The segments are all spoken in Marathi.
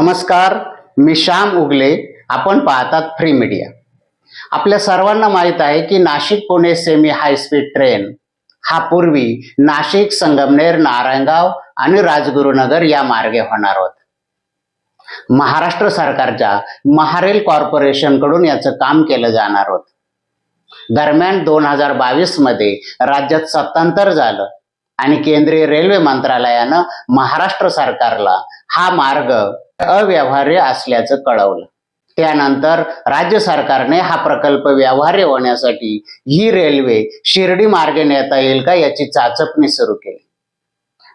नमस्कार मी श्याम उगले. आपण पाहतात फ्री मीडिया आपल्या सर्वांना माहीत आहे की Nashik Pune semi high speed train हा पूर्वी नाशिक संगमनेर नारायणगाव आणि राजगुरुनगर या मार्गे होणार होत. महाराष्ट्र सरकारच्या महारेल कॉर्पोरेशनकडून याचं काम केलं जाणार होत. दरम्यान दोन हजार बावीसमध्ये राज्यात सत्तांतर झालं. आणि केंद्रीय रेल्वे मंत्रालयानं महाराष्ट्र सरकारला हा मार्ग अव्यवहार्य असल्याचं कळवलं. त्यानंतर राज्य सरकारने हा प्रकल्प व्यवहार्य होण्यासाठी ही रेल्वे शिर्डी मार्गे नेता येईल का याची चाचपणी सुरू केली.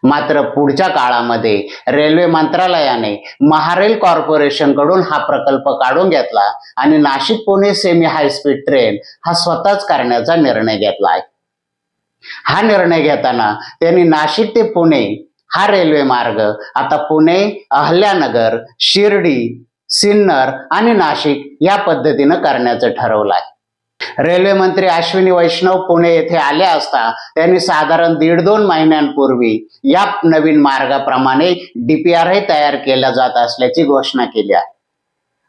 मात्र पुढच्या काळामध्ये रेल्वे मंत्रालयाने महारेल कॉर्पोरेशनकडून हा प्रकल्प काढून घेतला आणि Nashik Pune semi high speed train हा स्वतःच करण्याचा निर्णय घेतला आहे. हा निर्णय घेताना त्यांनी नाशिक ते पुणे हा रेल्वे मार्ग आता पुणे अहल्यानगर शिर्डी सिन्नर आणि नाशिक या पद्धतीनं करण्याचं ठरवलं आहे रेल्वे मंत्री अश्विनी वैष्णव पुणे येथे आले असता त्यांनी साधारण दीड दोन महिन्यांपूर्वी या नवीन मार्गाप्रमाणे डीपीआरही तयार केला जात असल्याची घोषणा केली आहे.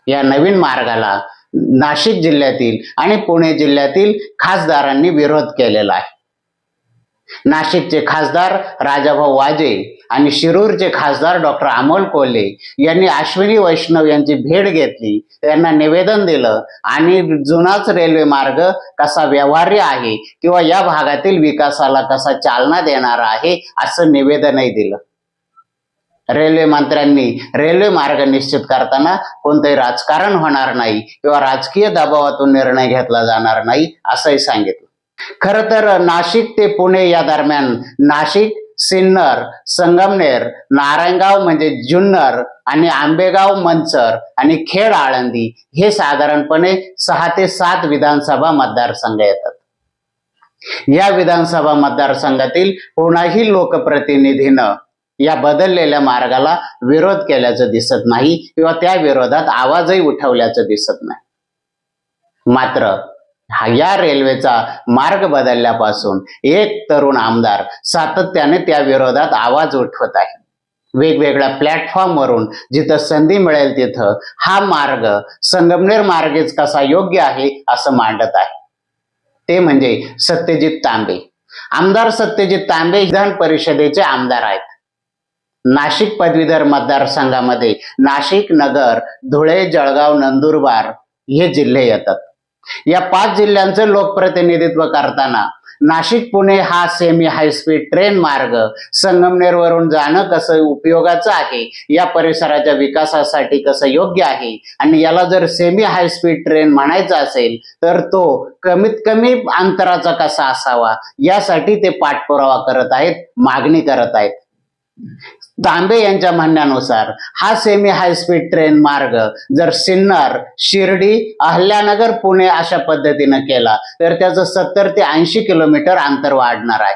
या नवीन मार्गाला नाशिक जिल्ह्यातील आणि पुणे जिल्ह्यातील खासदारांनी विरोध केलेला आहे. नाशिकचे खासदार राजाभाऊ वाजे आणि शिरूरचे खासदार डॉक्टर अमोल कोल्हे यांनी अश्विनी वैष्णव यांची भेट घेतली. त्यांना निवेदन दिलं आणि जुनाच रेल्वे मार्ग कसा व्यवहार्य आहे किंवा या भागातील विकासाला कसा चालना देणार आहे? असं निवेदनही दिलं. रेल्वे मंत्र्यांनी रेल्वे मार्ग निश्चित करताना कोणतंही राजकारण होणार नाही किंवा राजकीय दबावातून निर्णय घेतला जाणार नाही असंही सांगितलं. खर तर नाशिक ते पुणे या दरम्यान नाशिक सिन्नर संगमनेर नारायणगाव म्हणजे जुन्नर आणि आंबेगाव मंचर आणि खेड आळंदी हे साधारणपणे सहा ते सात विधानसभा मतदारसंघ येतात. या विधानसभा मतदारसंघातील कोणाही लोकप्रतिनिधीनं या बदललेल्या मार्गाला विरोध केल्याचं दिसत नाही किंवा त्या विरोधात आवाजही उठवल्याचं दिसत नाही. मात्र हा या रेल्वेचा मार्ग बदलल्यापासून एक तरुण आमदार सातत्याने त्या विरोधात आवाज उठवत आहे. वेगवेगळ्या प्लॅटफॉर्मवरून जिथं संधी मिळेल तिथं हा मार्ग संगमनेर मार्गेच कसा योग्य आहे असं मांडत आहे. ते म्हणजे सत्यजित तांबे. आमदार सत्यजित तांबे विधान परिषदेचे आमदार आहेत. नाशिक पदवीधर मतदारसंघामध्ये नाशिक नगर धुळे जळगाव नंदुरबार हे जिल्हे येतात. या पाच जिल्ह्यांचं लोकप्रतिनिधित्व करताना नाशिक पुणे हा सेमी हाय स्पीड ट्रेन मार्ग संगमनेरवरून जाणं कसं उपयोगाचं आहे? या परिसराच्या विकासासाठी कसं योग्य आहे? आणि याला जर सेमी हाय स्पीड ट्रेन म्हणायचा असेल तर तो कमीत कमी अंतराचा कसा असावा? यासाठी ते पाठपुरावा करत आहेत मागणी करत आहेत. दांबे यांच्या म्हणण्यानुसार हा सेमी हाय स्पीड ट्रेन मार्ग जर सिन्नर शिर्डी अहल्यानगर पुणे अशा पद्धतीनं केला तर त्याचं सत्तर ते ऐंशी किलोमीटर अंतर वाढणार आहे.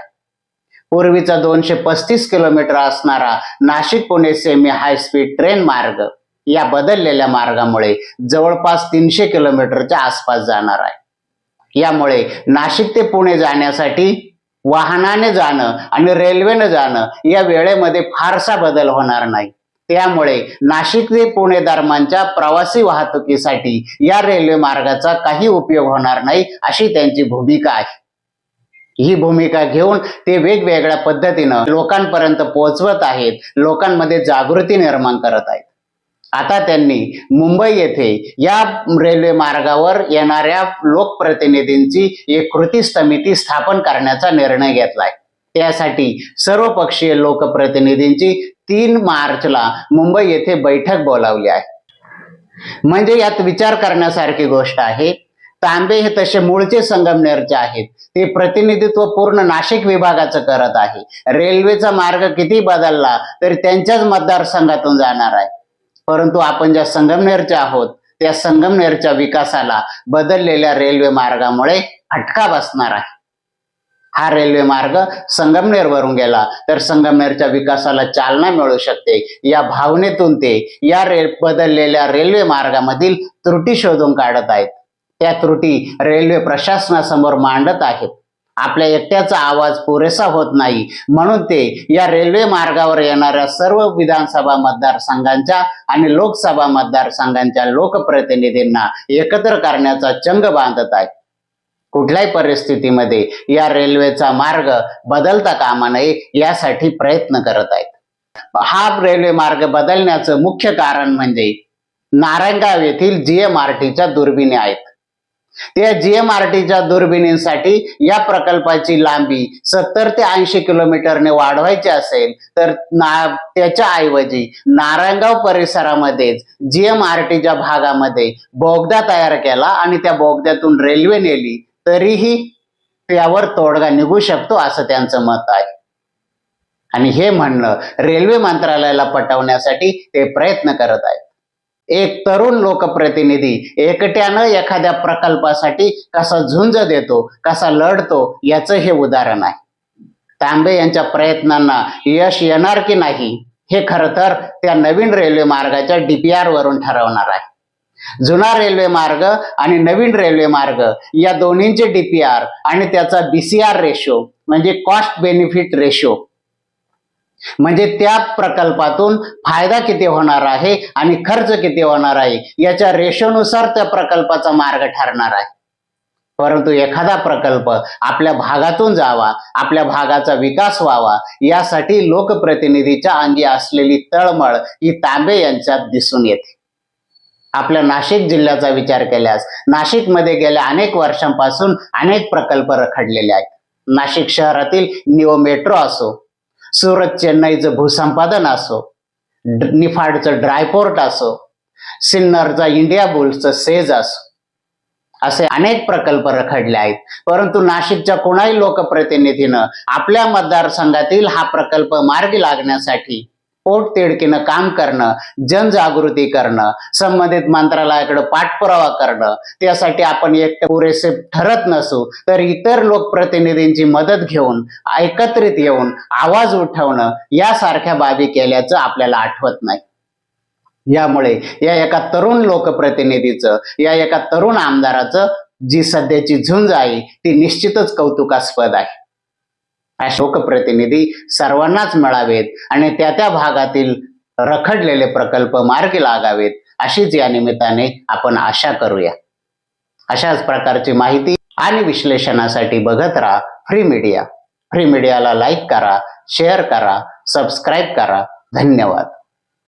पूर्वीचा दोनशे पस्तीस किलोमीटर असणारा Nashik Pune semi high speed train मार्ग या बदललेल्या मार्गामुळे जवळपास तीनशे किलोमीटरच्या आसपास जाणार आहे. यामुळे नाशिक ते पुणे जाण्यासाठी वाहनाने जाणं आणि रेल्वेनं जाणं या वेळेमध्ये फारसा बदल होणार नाही. त्यामुळे नाशिक ते पुणे दरम्यानच्या प्रवासी वाहतुकीसाठी या रेल्वे मार्गाचा काही उपयोग होणार नाही अशी त्यांची भूमिका आहे. ही भूमिका घेऊन ते वेगवेगळ्या पद्धतीनं लोकांपर्यंत पोहोचवत आहेत लोकांमध्ये जागृती निर्माण करत आहेत. आता त्यांनी मुंबई येथे या रेल्वे मार्गावर येणाऱ्या लोकप्रतिनिधींची एक कृती समिती स्थापन करण्याचा निर्णय घेतलाय. त्यासाठी सर्वपक्षीय लोकप्रतिनिधींची तीन मार्चला मुंबई येथे बैठक बोलावली आहे. म्हणजे यात विचार करण्यासारखी गोष्ट आहे तांबे हे तसे मूळचे संगमनेरचे आहेत. ते प्रतिनिधित्व पूर्ण नाशिक विभागाचं करत आहे. रेल्वेचा मार्ग किती बदलला तरी त्यांच्याच मतदारसंघातून जाणार आहे. परंतु आपण ज्या संगमनेरच्या आहोत त्या संगमनेरच्या विकासाला बदललेल्या रेल्वे मार्गामुळे अटका बसणार आहे. हा रेल्वे मार्ग संगमनेर वरून गेला तर संगमनेरच्या विकासाला चालना मिळू शकते. या भावनेतून ते या रेल बदललेल्या रेल्वे मार्गामधील त्रुटी शोधून काढत आहेत. त्या त्रुटी रेल्वे प्रशासनासमोर मांडत आहेत. आपल्या एकट्याचा आवाज पुरेसा होत नाही. म्हणून ते या रेल्वे मार्गावर येणाऱ्या सर्व विधानसभा मतदारसंघांच्या आणि लोकसभा मतदारसंघांच्या लोकप्रतिनिधींना एकत्र करण्याचा चंग बांधत आहे. कुठल्याही परिस्थितीमध्ये या रेल्वेचा मार्ग बदलता कामा नये यासाठी प्रयत्न करत आहेत. हा रेल्वे मार्ग बदलण्याचं मुख्य कारण म्हणजे नारायणगाव येथील जीएमआरटीच्या दुर्बिणी आहेत. त्या जीएमआरटीच्या दुर्बिणींसाठी या प्रकल्पाची लांबी सत्तर ते ऐंशी किलोमीटरने वाढवायची असेल तर ना त्याच्या ऐवजी नारायणगाव परिसरामध्येच जीएमआरटीच्या भागामध्ये बोगदा तयार केला आणि त्या बोगद्यातून रेल्वे नेली तरीही त्यावर तोडगा निघू शकतो असं त्यांचं मत आहे. आणि हे म्हणणं रेल्वे मंत्रालयाला पटवण्यासाठी ते प्रयत्न करत आहेत. एक तरुण लोकप्रतिनिधी एकट्यानं एखाद्या प्रकल्पासाठी कसा झुंज देतो कसा लढतो याचं हे उदाहरण आहे. तांबे यांच्या प्रयत्नांना यश येणार की नाही हे खरं तर त्या नवीन रेल्वे मार्गाच्या डीपीआर वरून ठरवणार आहे. जुना रेल्वे मार्ग आणि नवीन रेल्वे मार्ग या दोन्हींचे डीपीआर आणि त्याचा बीसीआर रेशो म्हणजे कॉस्ट बेनिफिट रेशो म्हणजे त्या प्रकल्पातून फायदा किती होणार आहे आणि खर्च किती होणार आहे याच्या रेशोनुसार त्या प्रकल्पाचा मार्ग ठरणार आहे. परंतु एखादा प्रकल्प आपल्या भागातून जावा आपल्या भागाचा विकास व्हावा यासाठी लोकप्रतिनिधीच्या अंगी असलेली तळमळ ही तांबे यांच्यात दिसून येते. आपल्या नाशिक जिल्ह्याचा विचार केल्यास नाशिकमध्ये गेल्या अनेक वर्षांपासून अनेक प्रकल्प रखडलेले आहेत. नाशिक शहरातील निओ मेट्रो असो सुरत चेन्नईचं भूसंपादन असो निफाडचं ड्रायपोर्ट असो सिन्नरचा इंडिया बुल्सचं सेज असो असे अनेक प्रकल्प रखडले आहेत. परंतु नाशिकच्या कोणाही लोकप्रतिनिधीनं आपल्या मतदारसंघातील हा प्रकल्प मार्गी लागण्यासाठी पोटतिडकीनं काम करणं जनजागृती करणं संबंधित मंत्रालयाकडे पाठपुरावा करणं त्यासाठी आपण एक पुरेसे ठरत नसू तर इतर लोकप्रतिनिधींची मदत घेऊन एकत्रित येऊन आवाज उठवणं यासारख्या बाबी केल्याचं आपल्याला आठवत नाही. यामुळे या एका तरुण लोकप्रतिनिधीचं या एका तरुण आमदाराचं जी सध्याची झुंज आहे ती निश्चितच कौतुकास्पद आहे. लोकप्रतिनिधी सर्वांनाच मिळावेत आणि त्या त्या भागातील रखडलेले प्रकल्प मार्गी लागावेत अशीच या निमित्ताने आपण आशा करूया. अशाच प्रकारची माहिती आणि विश्लेषणासाठी बघत राहा फ्री मीडिया. फ्री मीडियाला लाईक करा शेअर करा सबस्क्राईब करा. धन्यवाद.